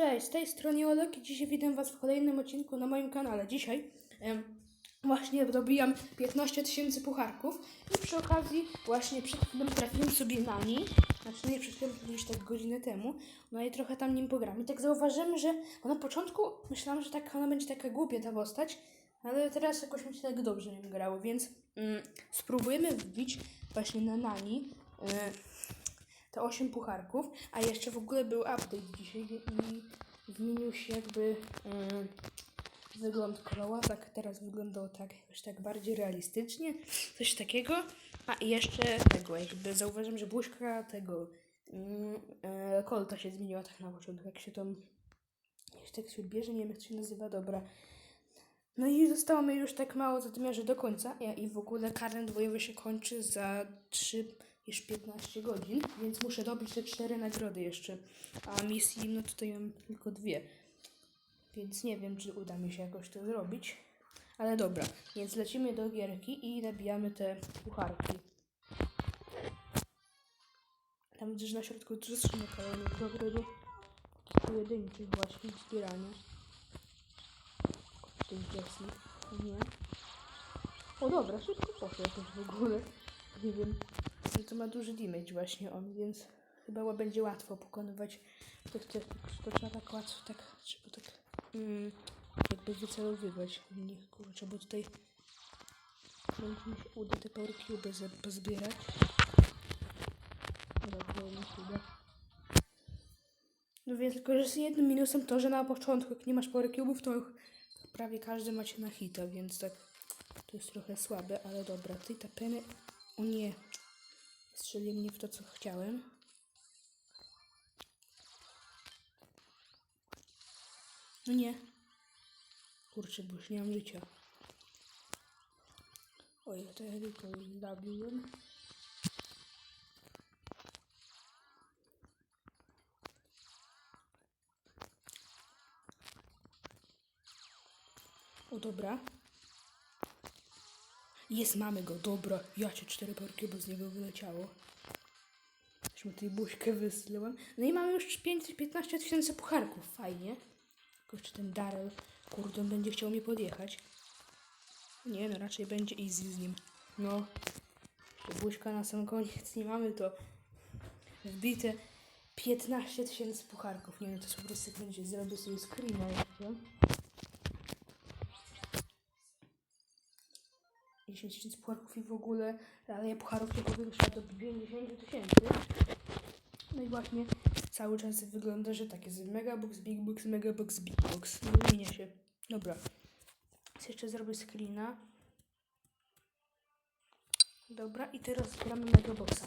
Cześć, z tej strony Olek i dzisiaj witam Was w kolejnym odcinku na moim kanale. Dzisiaj em, właśnie dobijam 15 tysięcy pucharków i przy okazji właśnie przed chwilą trafiłem sobie na niej, znaczy nie przed chwilą, już tak godzinę temu, no i trochę tam nim pogram. I tak zauważyłem, że na początku myślałam, że tak ona będzie taka głupia ta postać, ale teraz jakoś mi się tak dobrze nim grało, więc mm, spróbujemy wbić właśnie na Nani. E, te 8 pucharków, a jeszcze w ogóle był update dzisiaj i zmienił się jakby mm, wygląd koła, tak teraz wyglądał tak jakoś tak bardziej realistycznie, coś takiego, a jeszcze tego, jakby zauważyłem, że błyszka tego mm, e, kolta się zmieniła tak na początku, jak się tam jak tak się bierze, nie wiem jak to się nazywa, dobra. No i zostało mi już tak mało zadymiarzy do końca. Ja, i w ogóle karnet bojowy się kończy za 3 już 15 godzin, więc muszę dobić te 4 nagrody jeszcze. A misji, no tutaj mam tylko dwie. Więc nie wiem, czy uda mi się jakoś to zrobić. Ale dobra, więc lecimy do gierki i nabijamy te pucharki. Tam gdzieś na środku dużo skrzynek, ale nie dobre do takich pojedynczych właśnie zbierania. Tych wersji. Nie. O dobra, szybko jakoś w ogóle. Nie wiem. To ma duży damage właśnie on, więc chyba będzie łatwo pokonywać tych tych. Trzeba tak łatwo, tak, trzeba tak mm, jakby wycelowywać w nich, kurczę, bo tutaj będzie mi się uda te power cube pozbierać. No więc tylko, że z jednym minusem to, że na początku jak nie masz power cube'ów, to prawie każdy macie na hita, więc tak to jest trochę słabe, ale dobra. Ty ta peny... O nie. Strzelił mnie w to, co chciałem. No nie. Kurczę, bo już nie mam życia. Oj, to ja tylko zabiłem. O, dobra. Jest, mamy go, dobra. Ja cię cztery parki, bo z niego wyleciało. Mu tej buźkę wyslyłem. No i mamy już 5, 15 tysięcy pucharków, fajnie. Tylko czy ten Daryl, kurde, on będzie chciał mi podjechać. Nie, no raczej będzie easy z nim. No. Jeszcze buźka na sam koniec nie mamy, to wbite 15 tysięcy pucharków. Nie wiem, to po prostu będzie zrobię sobie screena jeszcze. 10 tysięcy pucharków i w ogóle, ale ja pucharów nie powiększa do 50 tysięcy. No i właśnie cały czas wygląda, że tak jest Megabox, Big Box, Megabox, Big Box. Nie zmienia się. Dobra. Więc jeszcze zrobię screena. Dobra, i teraz gramy Megaboxa.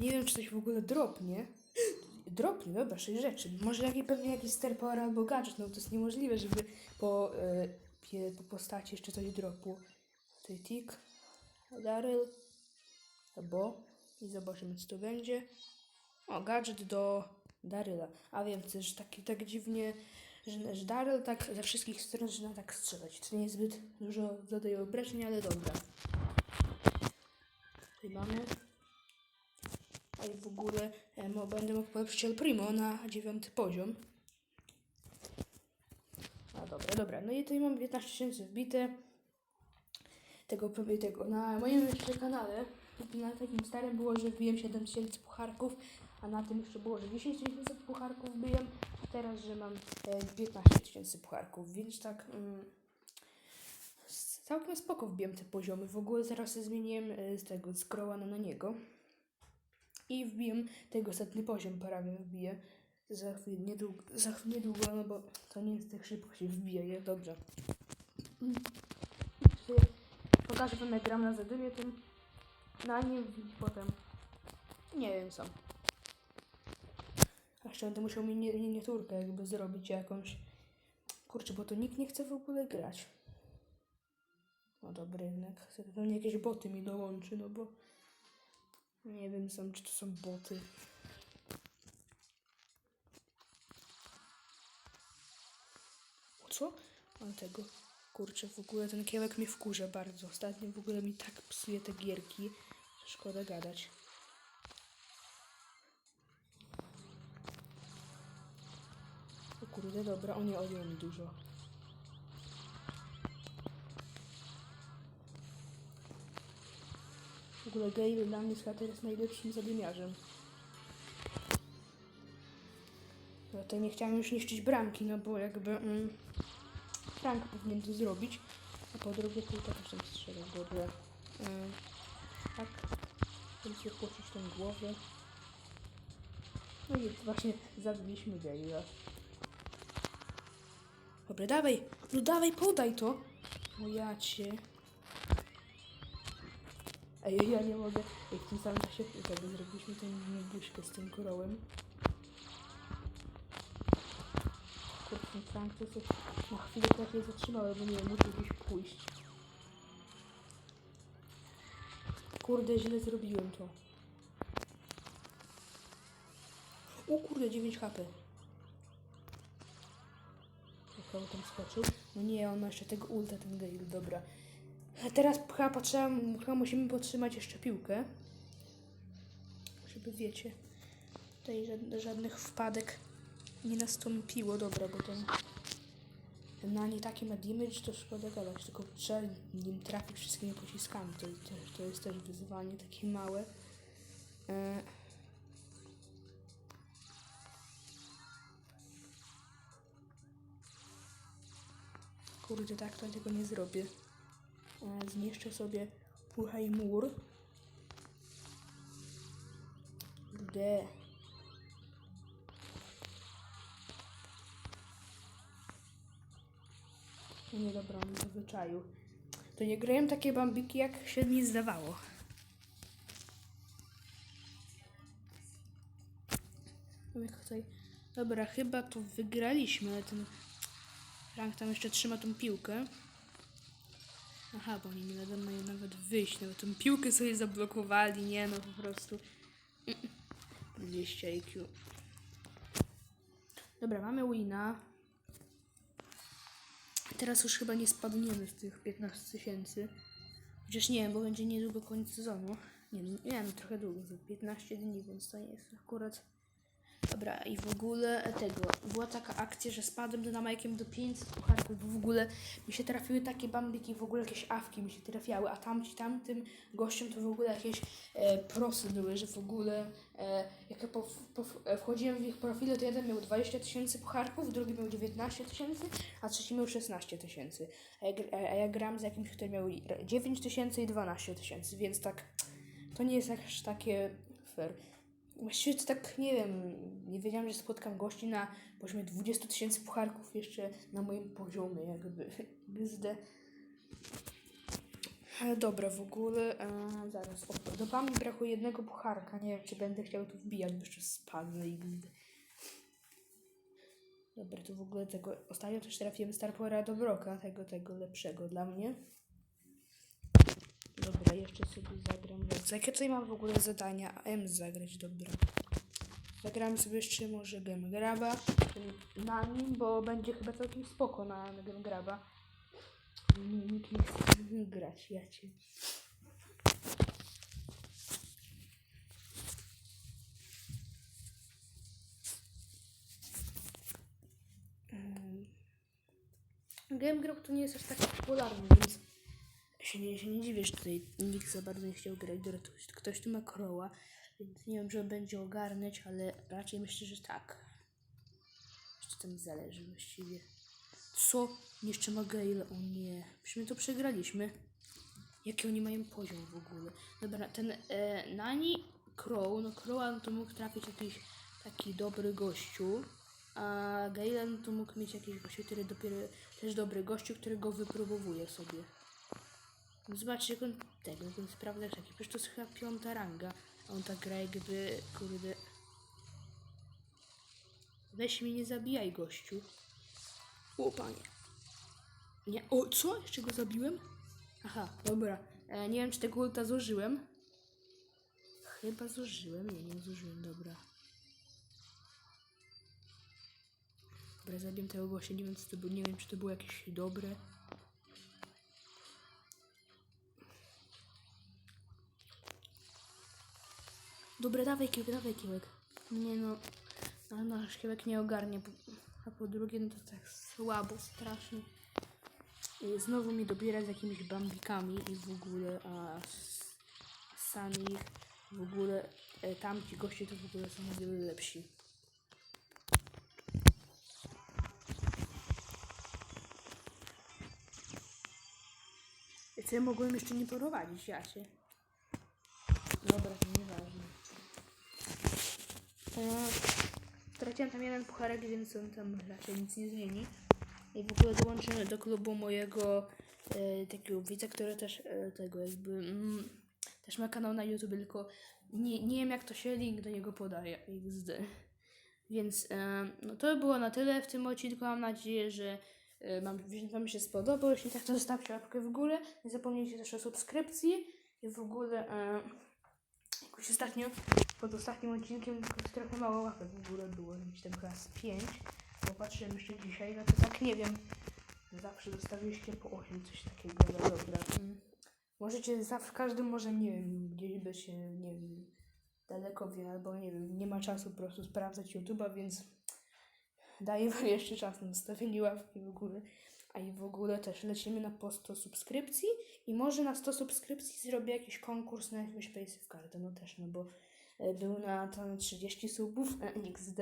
Nie wiem, czy coś w ogóle dropnie. Dropnie, dobra, 6 rzeczy. Może jakiś, pewnie jakiś Star Power albo gadżet, no to jest niemożliwe, żeby po, e, po postaci jeszcze coś dropło. Tutaj tik, Daryl, bo i zobaczymy co to będzie. O, gadżet do Daryla. A wiem, też że taki tak dziwnie, że, że Daryl tak ze wszystkich stron zaczyna tak strzelać. To nie jest zbyt dużo zadaje obrażeń, ale dobra. Tutaj mamy. A i w ogóle e, mo, będę mógł polepszyć El Primo na dziewiąty poziom. A dobra, dobra. No i tutaj mam 15 tysięcy wbite tego, tego na moim jeszcze kanale, na takim starym było, że wbiłem 7 tysięcy pucharków, a na tym jeszcze było, że 10 tysięcy pucharków wbiłem, teraz, że mam e, 15 tysięcy pucharków, więc tak mm, całkiem spoko wbiłem te poziomy. W ogóle zaraz się zmieniłem e, z tego, z Crowena na niego i wbiłem tego setny poziom, prawie wbiję. Za chwilę, niedługo, za chwilę niedługo, no bo to nie jest tak szybko się wbija, je dobrze. Pokażę wam jak gram na zadymie tym na nim i potem nie wiem co. A jeszcze będę musiał miniaturkę jakby zrobić jakąś. Kurczę, bo to nikt nie chce w ogóle grać. No dobry jednak. Pewnie jakieś boty mi dołączy, no bo nie wiem sam, czy to są boty. O co? Mam tego. Kurczę, w ogóle ten kiełek mnie wkurza bardzo. Ostatnio w ogóle mi tak psuje te gierki, szkoda gadać. O kurde, dobra, o nie, odjął mi dużo. W ogóle Gale dla mnie chyba teraz najlepszym zadymiarzem. Ja to nie chciałam już niszczyć bramki, no bo jakby mm, Frank powinien to zrobić. A po drugie tylko też tam strzelać, dobra. Mm, tak. Się poczuć tą głowę. No i właśnie zabiliśmy Gale'a. Dobra, dawaj, no dawaj, podaj to. O ja cię. Ej, ja nie mogę. Ej, w tym samym czasie jakby zrobiliśmy tą buźkę z tym korołem. Sobie na chwilę tak się zatrzymałem, bo nie wiem, muszę gdzieś pójść. Kurde, źle zrobiłem to. O kurde, 9 HP. Jak on tam skoczył? No nie, on ma jeszcze tego ulta, ten Gale, dobra. A teraz chyba, potrzeba, chyba musimy podtrzymać jeszcze piłkę. Żeby wiecie, tutaj żad- żadnych wpadek nie nastąpiło. Dobra, bo ten na nie taki ma damage, to szkoda gadać, tylko trzeba nim trafić wszystkimi pociskami. To, to, to jest też wyzwanie takie małe. E, Kurde, tak to ja tego nie zrobię. E, Zniszczę sobie puchaj mur. Kurde. No nie dobra, on to nie grałem takie bambiki, jak się mi zdawało. No. Dobra, chyba to wygraliśmy, ten Frank tam jeszcze trzyma tą piłkę. Aha, bo oni nie będą mają nawet wyjść, nawet tą piłkę sobie zablokowali, nie no po prostu. 200 IQ. Dobra, mamy wina. Teraz już chyba nie spadniemy z tych 15 tysięcy. Chociaż nie wiem, bo będzie niedługo koniec sezonu. Nie, nie no, trochę długo, za 15 dni, więc to jest akurat Dobra, i w ogóle e, tego, była taka akcja, że spadłem do Majkiem do 500 pucharków, bo w ogóle mi się trafiły takie bambiki, w ogóle jakieś awki mi się trafiały, a tamci, tamtym gościom to w ogóle jakieś e, prosy były, że w ogóle e, jak ja po, po, e, wchodziłem w ich profile, to jeden miał 20 tysięcy pucharków, drugi miał 19 tysięcy, a trzeci miał 16 tysięcy. A, ja a ja gram z jakimś, który miał 9 tysięcy i 12 tysięcy, więc tak, to nie jest aż takie fair. Właściwie to tak, nie wiem, nie wiedziałam, że spotkam gości na poziomie 20 tysięcy pucharków jeszcze na moim poziomie, jakby, gzdę. Ale dobra, w ogóle, e, zaraz, do pami brakuje jednego pucharka, nie wiem, czy będę chciał tu wbijać, bo jeszcze spadnę i gzdę. Dobra, to w ogóle tego, ostatnio też trafiłem Star Powera do Broka, tego, tego lepszego dla mnie. Dobra, jeszcze sobie zagram. Jakie tutaj mam w ogóle zadania? M zagrać, dobra. Zagramy sobie jeszcze może Game Graba na nim, bo będzie chyba całkiem spoko na, Game Graba. Nikt nie chce grać, ja cię. Mm. Game Grab to nie jest aż tak popularny, więc się nie, się nie dziwię, że tutaj nikt za bardzo nie chciał grać. Ktoś, ktoś tu ma kroła, więc nie wiem, czy on będzie ogarniać, ale raczej myślę, że tak. Jeszcze tam zależy właściwie. Co? Jeszcze ma Gale, o nie. Przecież my to przegraliśmy. Jaki oni mają poziom w ogóle? Dobra, ten e, Nani Crow, no Crowa no to mógł trafić jakiś taki dobry gościu, a Galen to mógł mieć jakiś gościu, który dopiero też dobry gościu, który go wypróbowuje sobie. Zobaczcie, jak on tego, jak on sprawdza taki. Przecież to jest chyba piąta ranga. A on tak gra jakby, kurde... Weź mnie nie zabijaj, gościu. O, panie. Nie, o, co? Jeszcze go zabiłem? Aha, dobra. E, nie wiem, czy tego ulta zużyłem. Chyba zużyłem. Nie, nie zużyłem, dobra. Dobra, zabiłem tego gościa. Nie wiem, co to było, nie wiem, czy to było jakieś dobre. Dobra, dawaj kiełek, dawaj kiełek. Nie no, ale nasz kiełek nie ogarnie. a po drugie, no to tak słabo, strasznie. I znowu mi dobiera z jakimiś bambikami i w ogóle, a sami w ogóle, e, tamci goście to w ogóle są o wiele lepsi. Co ja mogłem jeszcze nie prowadzić, ja się. Dobra, to nieważne. Straciłem tam jeden pucharek, więc on tam raczej nic nie zmieni. I w ogóle dołączymy do klubu mojego e, takiego widza, który też e, tego jakby mm, też ma kanał na YouTube, tylko nie, nie wiem jak to się link do niego podaje. XD. Więc e, no to było na tyle w tym odcinku. Mam nadzieję, że e, mam, Wam się spodobał. Jeśli tak, to zostawcie łapkę w górę. Nie zapomnijcie też o subskrypcji. I w ogóle e, jakoś ostatnio, pod ostatnim odcinkiem trochę mało łapek w górę było. Gdzieś tam chyba z 5. Popatrzyłem jeszcze dzisiaj, no to tak nie wiem. Zawsze dostawiliście po 8, coś takiego, no dobra. Mm. Możecie zawsze, każdy może, nie wiem, gdzieś by się, nie wiem, daleko wie, albo nie wiem, nie ma czasu po prostu sprawdzać YouTube'a, więc daję wam jeszcze czas na zostawienie łapki w ogóle. A i w ogóle też lecimy na po 100 subskrypcji i może na 100 subskrypcji zrobię jakiś konkurs na Paysafe kartę, no też, no bo e, był na to 30 subów, e, XD.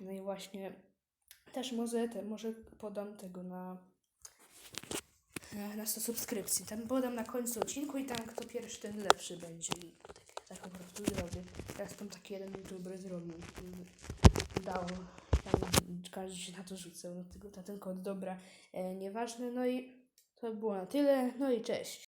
No i właśnie też może, te, może podam tego na na 100 subskrypcji. Tam podam na końcu odcinku i tam kto pierwszy, ten lepszy będzie. I tak, tak po prostu zrobię. Teraz tam taki jeden youtuber zrobił. Dał. Tam każdy się na to rzucał, na, tego, na ten kod. Dobra, e, nieważne. No i to było na tyle. No i cześć.